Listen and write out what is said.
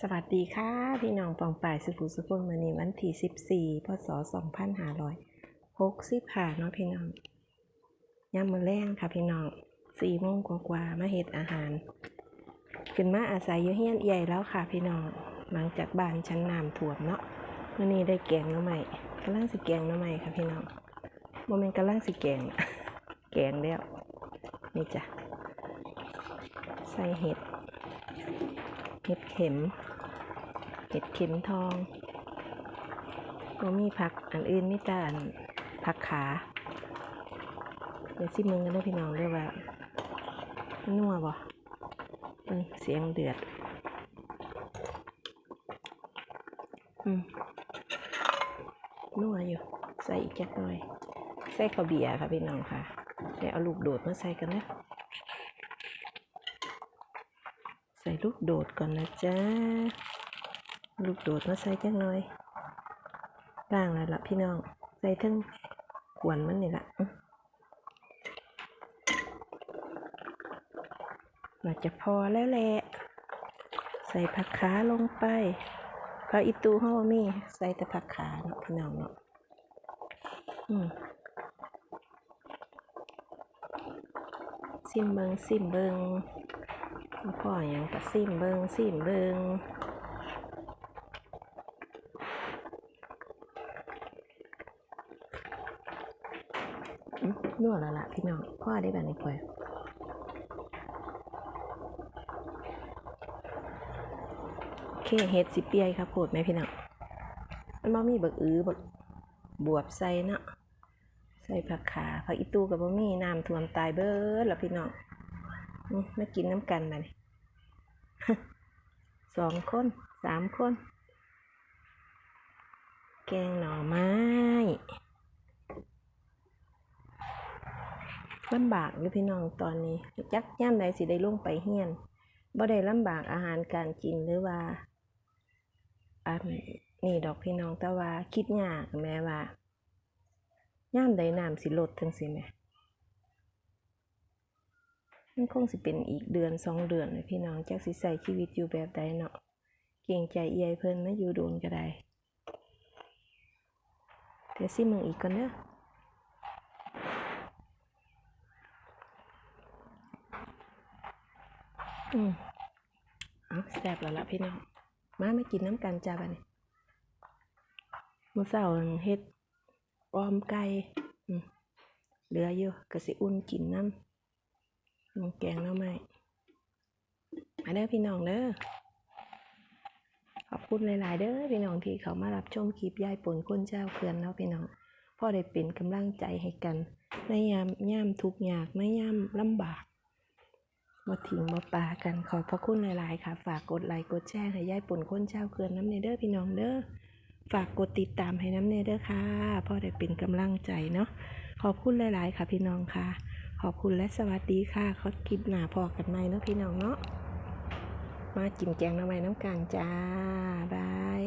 สวัสดีค่ะ พี่น้องปองป่ายสุขุสุขวันนี้วันที่14พศ2565เนาะพี่น้องยามมื้อแรงค่ะพี่น้อง4โมงกว่าๆมาเฮ็ดอาหาร ขึ้นมาอาศัยอยู่เฮียนใหญ่แล้วค่ะพี่น้องหลังจากบ้านชั้นน้ำท่วมเนาะวันนี้ได้แกงหน้ำใหม่กำลังสิแกงหน้ำใหม่ค่ะพี่น้องโมเมนต์กำลังสิแกงแกงแล้วนี่จ้ะใส่เห็ด ห็ดเข็ม เห็ดเข็มทองก็มีผักอันอื่นมีแต่อันผักขาเดี๋ยวสิมึงกันด้วยพี่น้องด้วยว่านัวบ่เบิ่งเสียงเดือด อืมนัวอยู่ ใส่อีกจักหน่อย ใส่ข้าวเบียร์ค่ะพี่น้องค่ะ เดี๋ยวเอาลูกโดดมาใส่กันนะ ใส่ลูกโดดก่อนนะจ๊ะลูกโดดมาใส่จังหน่อยล่างแล้วล่ะพี่น้อง ใส่ทั้งกวนมันนี่ละน่าจะพอแล้วแหละ ใส่ผักขาลงไปผักอีตูห้อมี ใส่แต่ผักขาเนาะพี่น้องเนาะอืมซิมเบิงซิมเบิง พ่ออย่างกะซิมเบิงซิมเบิงอื้อนวดแล้วล่ะพี่น้องพ่อได้แบบนี้ค่อยโอเคเฮ็ดสิเปียครับโพดไหมพี่น้องมันบ่มีบักอื้อบักบวบใส่เนาะใส่ผักขาผักอีตูกับบ่มีน้ำท่วมตายเบิดแล้วพี่น้อง มมากินน้ำกันมานี่สองคนสามคน แกงหน่อไม้ลำบากอยู่พี่น้องตอนนี้จักย่ำใดสิได้ลงไปเฮียนบ่ได้ลำบากอาหารการกินหรือว่าอันนี่ดอกพี่น้องแต่ว่าคิดยากแม่ว่าย่ำใดน้ำสิลดทั้งสิแม่ มันคงสิเป็นอีกเดือนสองเดือนเลยพี่น้องจักสิใส่ชีวิตอยู่แบบใดเนาะเก่งใจเอียเพิ่นมาอยู่โดนก็ได้เดี๋ยวสิมึงอีกก่อนเด้ออืมเอาแซ่บแล้วล่ะพี่น้อง มาไม่กินน้ำกันจ้าบันี้มื้อเช้าเฮ็ดออมไก่เหลืออยู่ก็สิอุ่นกินน้ำ น้ำแกงหน้ำไม้มาเด้อพี่น้องเด้อขอบคุณหลาย ๆ เด้อพี่น้องที่เขามารับชมคลิปยายปนคนเจ้าเคือนเนาะพี่น้องพ่อได้เป็นกำลังใจให้กันในยามย่ามทุกยากในยามลำบากมาทิ้งมาปากันขอบพระคุณหลาย ๆ ค่ะ ฝากกดไลค์กดแชร์ให้ยายปนคนเจ้าเคือนน้ำเนเด้อพี่น้องเด้อฝากกดติดตามให้น้ำเนเด้อค่ะพ่อได้เป็นกำลังใจเนาะขอบคุณหลาย ๆ ค่ะพี่น้องค่ะ ขอบคุณและสวัสดีค่ะเขาคลิปหนาพอกันไหมเนาะพี่น้องเนาะมากินแกงหน้ำไม้น้ำกานจ้า บาย